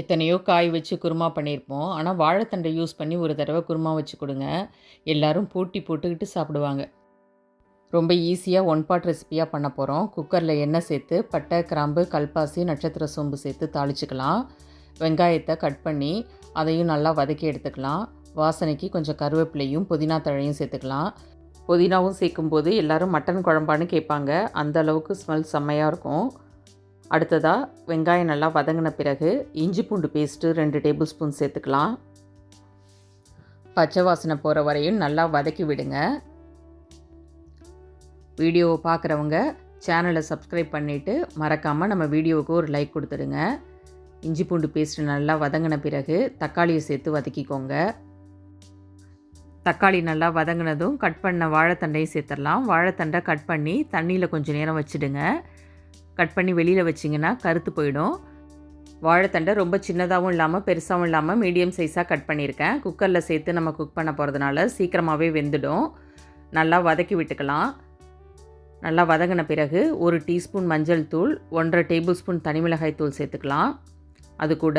எத்தனையோ காய் வச்சு குருமா பண்ணியிருப்போம். ஆனால் வாழைத்தண்டை யூஸ் பண்ணி ஒரு தடவை குருமா வச்சு கொடுங்க. எல்லாரும் பூட்டி போட்டுக்கிட்டு சாப்பிடுவாங்க. ரொம்ப ஈஸியாக ஒன் பாட் ரெசிபியாக பண்ண போகிறோம் குக்கரில் எண்ணெய் சேர்த்து பட்டை கிராம்பு கல்பாசி நட்சத்திர சோம்பு சேர்த்து தாளிச்சுக்கலாம். வெங்காயத்தை கட் பண்ணி அதையும் நல்லா வதக்கி எடுத்துக்கலாம். வாசனைக்கு கொஞ்சம் கருவேப்பிலையும் புதினா தழையும் சேர்த்துக்கலாம். புதினாவும் சேர்க்கும்போது எல்லோரும் மட்டன் குழம்பான்னு கேட்பாங்க. அந்த அளவுக்கு ஸ்மெல் செம்மையாக இருக்கும். அடுத்ததாக வெங்காயம் நல்லா வதங்கின பிறகு இஞ்சி பூண்டு பேஸ்ட்டு ரெண்டு டேபிள் ஸ்பூன் சேர்த்துக்கலாம். பச்சை வாசனை போகிற வரையும் நல்லா வதக்கி விடுங்க. வீடியோவை பார்க்குறவங்க சேனலை சப்ஸ்கிரைப் பண்ணிவிட்டு மறக்காமல் நம்ம வீடியோவுக்கு ஒரு லைக் கொடுத்துடுங்க. இஞ்சி பூண்டு பேஸ்ட்டு நல்லா வதங்கின பிறகு தக்காளியை சேர்த்து வதக்கிக்கோங்க. தக்காளி நல்லா வதங்கினதும் கட் பண்ண வாழைத்தண்டையும் சேர்த்துடலாம். வாழைத்தண்டை கட் பண்ணி தண்ணியில் கொஞ்சம் நேரம் வச்சுடுங்க. கட் பண்ணி வெளியில் வச்சிங்கன்னா கருத்து போயிடும். வாழைத்தண்டை ரொம்ப சின்னதாகவும் இல்லாமல் பெருசாகவும் இல்லாமல் மீடியம் சைஸாக கட் பண்ணியிருக்கேன். குக்கரில் சேர்த்து நம்ம குக் பண்ண போகிறதுனால சீக்கிரமாகவே வெந்துடும். நல்லா வதக்கி விட்டுக்கலாம். நல்லா வதங்கின பிறகு ஒரு டீஸ்பூன் மஞ்சள் தூள் ஒன்றரை டேபிள் ஸ்பூன் தனிமிளகாய் தூள் சேர்த்துக்கலாம். அது கூட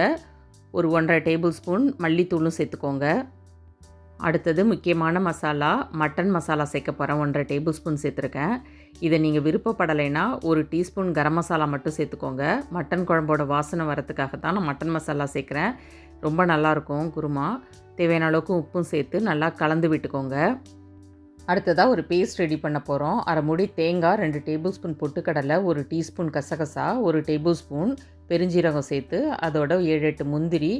ஒரு ஒன்றரை டேபிள் ஸ்பூன் மல்லித்தூளும் சேர்த்துக்கோங்க. அடுத்தது முக்கியமான மசாலா மட்டன் மசாலா சேர்க்க போகிறேன் ஒன்றரை டேபிள் ஸ்பூன் சேர்த்துருக்கேன். இதை நீங்கள் விருப்பப்படலைன்னா ஒரு டீஸ்பூன் கரம் மசாலா மட்டும் சேர்த்துக்கோங்க. மட்டன் குழம்போட வாசனை வரத்துக்காக தான் நான் மட்டன் மசாலா சேர்க்குறேன். ரொம்ப நல்லாயிருக்கும் குருமா. தேவையான அளவுக்கு உப்பும் சேர்த்து நல்லா கலந்து விட்டுக்கோங்க. அடுத்ததாக ஒரு பேஸ்ட் ரெடி பண்ண போகிறோம் அரை மூடி தேங்காய் ரெண்டு டேபிள் ஸ்பூன் பொட்டுக்கடலை ஒரு டீஸ்பூன் கசகசா ஒரு டேபிள் ஸ்பூன் பெருஞ்சீரகம் சேர்த்து அதோட ஏழு எட்டு முந்திரி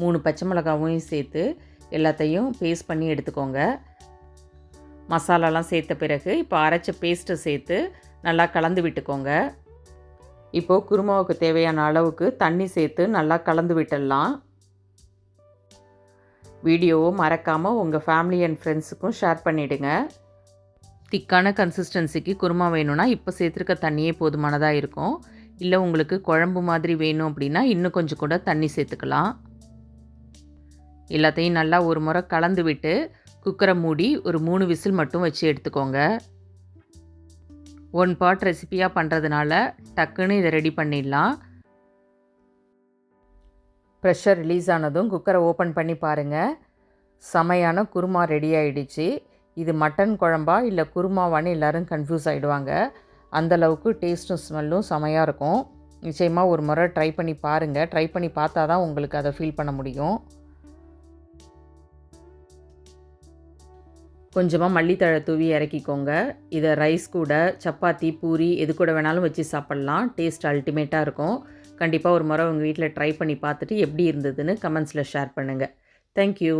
மூணு பச்சை மிளகாவும் சேர்த்து எல்லாத்தையும் பேஸ்ட் பண்ணி எடுத்துக்கோங்க. மசாலாலாம் சேர்த்த பிறகு இப்போ அரைச்ச பேஸ்ட்டை சேர்த்து நல்லா கலந்து விட்டுக்கோங்க. இப்போது குருமாவுக்கு தேவையான அளவுக்கு தண்ணி சேர்த்து நல்லா கலந்து விட்டுடலாம். வீடியோவை மறக்காமல் உங்கள் ஃபேமிலி அண்ட் ஃப்ரெண்ட்ஸுக்கும் ஷேர் பண்ணிவிடுங்க திக்கான கன்சிஸ்டன்சிக்கு குருமா வேணும்னா இப்போ சேர்த்துருக்க தண்ணியே போதுமானதாக இருக்கும். இல்லை உங்களுக்கு குழம்பு மாதிரி வேணும் அப்படின்னா இன்னும் கொஞ்சம் கூட தண்ணி சேர்த்துக்கலாம். எல்லாத்தையும் நல்லா ஒரு முறை கலந்து விட்டு குக்கரை மூடி ஒரு மூணு விசில் மட்டும் வச்சு எடுத்துக்கோங்க. ஒன் பாட் ரெசிப்பியாக பண்ணுறதுனால டக்குன்னு இதை ரெடி பண்ணிடலாம். ப்ரெஷர் ரிலீஸ் ஆனதும் குக்கரை ஓப்பன் பண்ணி பாருங்கள் செமையான குருமா ரெடி ஆகிடுச்சு இது மட்டன் குழம்பா இல்லை குருமாவான்னு எல்லோரும் கன்ஃபியூஸ் ஆகிடுவாங்க அந்தளவுக்கு டேஸ்ட்டும் ஸ்மெல்லும் செமையாக இருக்கும். நிச்சயமாக ஒரு முறை ட்ரை பண்ணி பாருங்கள் ட்ரை பண்ணி பார்த்தா தான் உங்களுக்கு அதை ஃபீல் பண்ண முடியும். கொஞ்சமாக மல்லித்தழை தூவி இறக்கிக்கோங்க. இதை ரைஸ் கூட சப்பாத்தி பூரி எது கூட வேணாலும் வச்சு சாப்பிட்லாம். டேஸ்ட் அல்டிமேட்டாக இருக்கும். கண்டிப்பாக ஒரு முறை உங்கள் வீட்டில் ட்ரை பண்ணி பார்த்துட்டு எப்படி இருந்ததுன்னு கமெண்ட்ஸில் ஷேர் பண்ணுங்கள் தேங்க்யூ